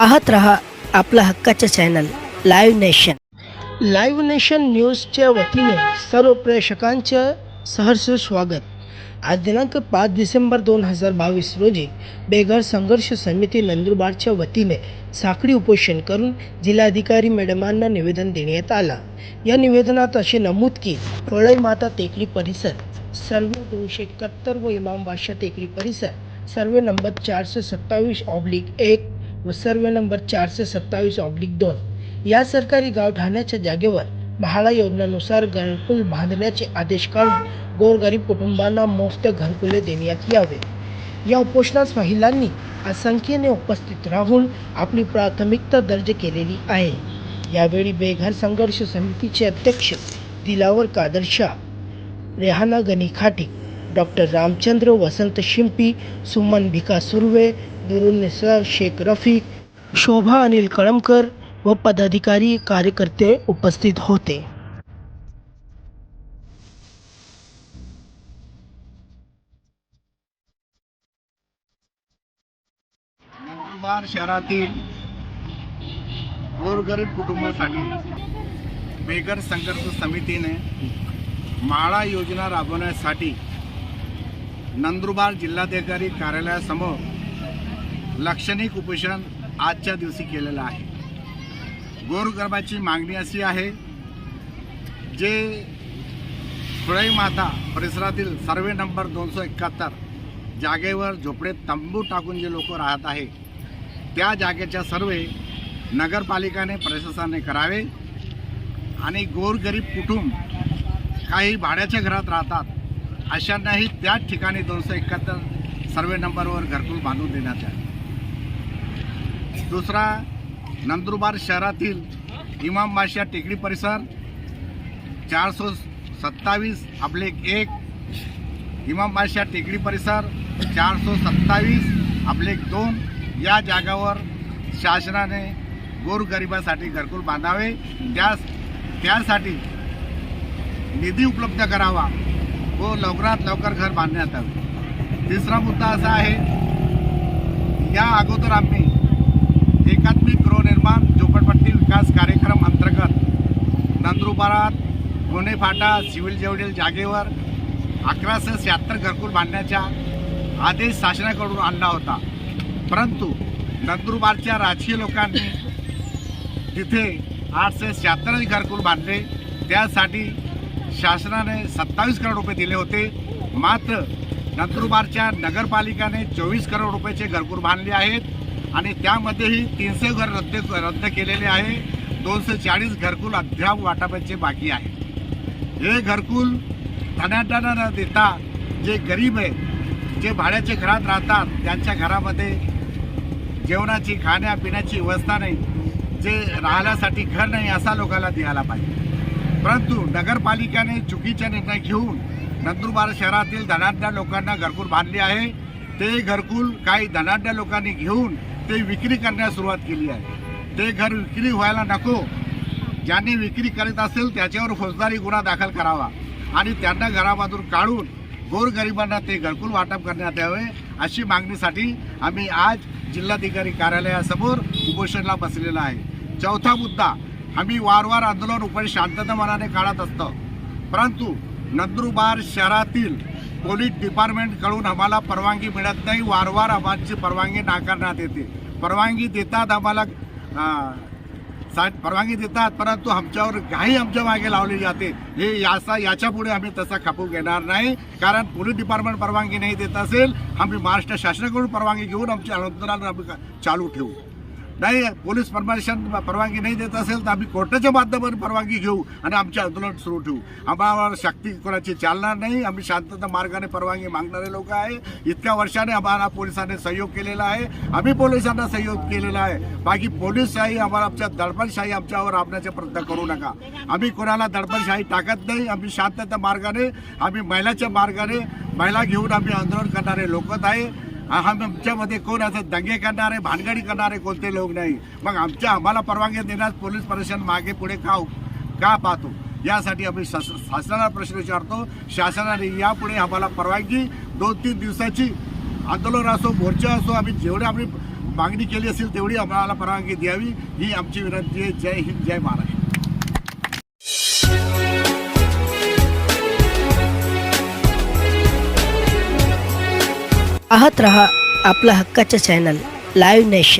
पाहत रहा आपला हक्काचं channel live nation live nation न्यूजच्या वतीने सर्व प्रेक्षकांचं सहर्ष स्वागत. आज दिनांक पाच डिसेंबर दोन हजार बावीस रोजी बेघर संघर्ष समिती नंदुरबारच्या वतीने साखळी उपोषण करून जिल्हाधिकारी मॅडमांना निवेदन देण्यात आला. या निवेदनात असे नमूद की फळई माता टेकडी परिसर सर्वे दोनशे एकाहत्तर व इमाम बादशाह टेकडी परिसर सर्वे नंबर चारशे सत्तावीस ऑब्लिक एक व सर्व नंबर चारशे सत्तावीस ऑब्लिक दोन. या सरकारी गावठाण्याच्या जागेवर म्हाळा योजनेनुसार घरकुल बांधण्याचे आदेश काढून गोरगरीब कुटुंबांना मोफत घरकुले देण्यात यावे. या उपोषणास महिलांनी असंख्येने उपस्थित राहून आपली प्राथमिकता दर्ज केलेली आहे. यावेळी बेघर संघर्ष समितीचे अध्यक्ष दिलावर कादर शाह रेहाना गनी खाटी डॉक्टर रामचंद्र वसंत शिंपी सुमन भिका सुर्वे दुरुनिसा शेख रफिक शोभा अनिल कळमकर व पदाधिकारी कार्यकर्ते उपस्थित होते. नंदुरबार शहरातील गोरगरीब कुटुंबासाठी बेघर संघर्ष समितीने माळा योजना राबवण्यासाठी नंदुरबार जिल्हाधिकारी कार्यालयासमोर लाक्षणिक उपोषण आजच्या दिवशी केलेलं आहे. गोरगरबाची मागणी अशी आहे जे फुळई माता परिसरातील सर्वे नंबर दोनशे एकाहत्तर जागेवर झोपडे तंबू टाकून जे लोक राहत आहे त्या जागेच्या सर्वे नगरपालिकाने प्रशासनाने करावे आणि गोरगरीब कुटुंब काही भाड्याच्या घरात राहतात अशांनाही त्याच ठिकाणी दोनशे एकाहत्तर सर्वे नंबरवर घरकुल बांधून देण्यात यावे. दुसरा नंदुरबार शहरातील इमाम बादशाह टेकडी परिसर चारशे सत्तावीस आपले एक इमाम बादशाह टेकडी परिसर चारशे सत्तावीस आपले दोन. या जागावर शासनाने गोरगरिबासाठी घरकुल बांधावे. त्या त्यासाठी निधी उपलब्ध करावा व लवकरात लवकर घर बांधण्यात यावे. तिसरा मुद्दा असा आहे या अगोदर आम्ही एकात्मिक गृहनिर्माण झोपडपट्टी विकास कार्यक्रम अंतर्गत नंदुरबारात गुन्हे फाटा सिव्हिल जेवढील जागेवर अकराशे शहात्तर घरकुल बांधण्याचा आदेश शासनाकडून आणला होता. परंतु नंदुरबारच्या राजकीय लोकांनी तिथे आठशे शहात्तर घरकुल बांधले त्यासाठी शासनाने सत्तावीस करोड रुपये दिले होते. मात्र नंदुरबारच्या नगरपालिकाने चोवीस करोड रुपयाचे घरकुल बांधले आहेत. आणि त्यामध्येही तीनशे घर रद्द रद्द केलेले आहे. दोनशे चाळीस घरकुल अद्याप वाटापाचे बाकी आहे. हे घरकुल धनाट्यानं न देता जे गरीब आहे जे भाड्याचे घरात राहतात त्यांच्या घरामध्ये जेवणाची खाण्यापिण्याची व्यवस्था नाही जे राहण्यासाठी घर नाही असा लोकांना द्यायला पाहिजे. परंतु नगरपालिकेने चुकीचा निर्णय घेऊन नंदुरबार शहरातील धनाढ्य लोकांना घरकुल बांधले आहे. ते घरकुल काही धनाढ्य लोकांनी घेऊन ते विक्री करण्यास सुरुवात केली आहे. ते घर विक्री व्हायला नको. ज्यांनी विक्री करीत असेल त्याच्यावर फौजदारी गुन्हा दाखल करावा. आणि त्यांना घरामधून काढून गोरगरिबांना ते घरकुल वाटप करण्यात यावे अशी मागणीसाठी आम्ही आज जिल्हाधिकारी कार्यालयासमोर उपोषणला बसलेला आहे. चौथा मुद्दा आम्ही वारंवार आंदोलन उपाय शांतता मनाने काढत असतो. परंतु नंदुरबार शहरातील पोलीस डिपार्टमेंटकडून आम्हाला परवानगी मिळत नाही. वारंवार आम्हाची परवानगी नाकारण्यात येते. परवानगी देतात आम्हाला परवानगी देतात परंतु आमच्यावर काही आमच्या मागे लावली जाते. हे याचा याच्यापुढे आम्ही तसा खपू घेणार नाही. कारण पोलीस डिपार्टमेंट परवानगी नाही देत असेल आम्ही महाराष्ट्र शासनाकडून परवानगी घेऊन आमच्या आंदोलन आम्ही चालू ठेवू. नाही पोलीस परमिशन परवानगी नाही देत असेल तर आम्ही कोर्टाच्या माध्यमातून परवानगी घेऊ आणि आमचे आंदोलन सुरू ठेवू. आम्हाला शक्ती कोणाची चालणार नाही. आम्ही शांतता मार्गाने परवानगी मागणारे लोक आहे. इतक्या वर्षाने आम्हाला पोलिसांनी सहयोग केलेला आहे. आम्ही पोलिसांना सहयोग केलेला आहे. बाकी पोलीसशाही आम्हाला आमच्या दडपणशाही आमच्यावर आपण्याचा प्रयत्न करू नका. आम्ही कोणाला दडपणशाही टाकत नाही. आम्ही शांतता मार्गाने आम्ही महिलाच्या मार्गाने महिला घेऊन आम्ही आंदोलन करणारे लोकच आहे. आमच्यामध्ये कोण असं दंगे करणारे भानगडी करणारे कोणते लोक नाही. मग आमच्या आम्हाला परवानगी देण्यास पोलीस प्रशासन मागे पुढे का का पाहतो? यासाठी आम्ही शास- शासनाला प्रश्न विचारतो. शासनाने यापुढे आम्हाला परवानगी दोन तीन दिवसाची आंदोलन असो मोर्चा असो आम्ही जेवढी आम्ही मागणी केली असेल तेवढी आम्हाला परवानगी द्यावी. ही आमची विनंती आहे. जय हिंद जय महाराष्ट्र. पाहत रहा आपला हक्काचं चॅनल लाईव्ह नेशन.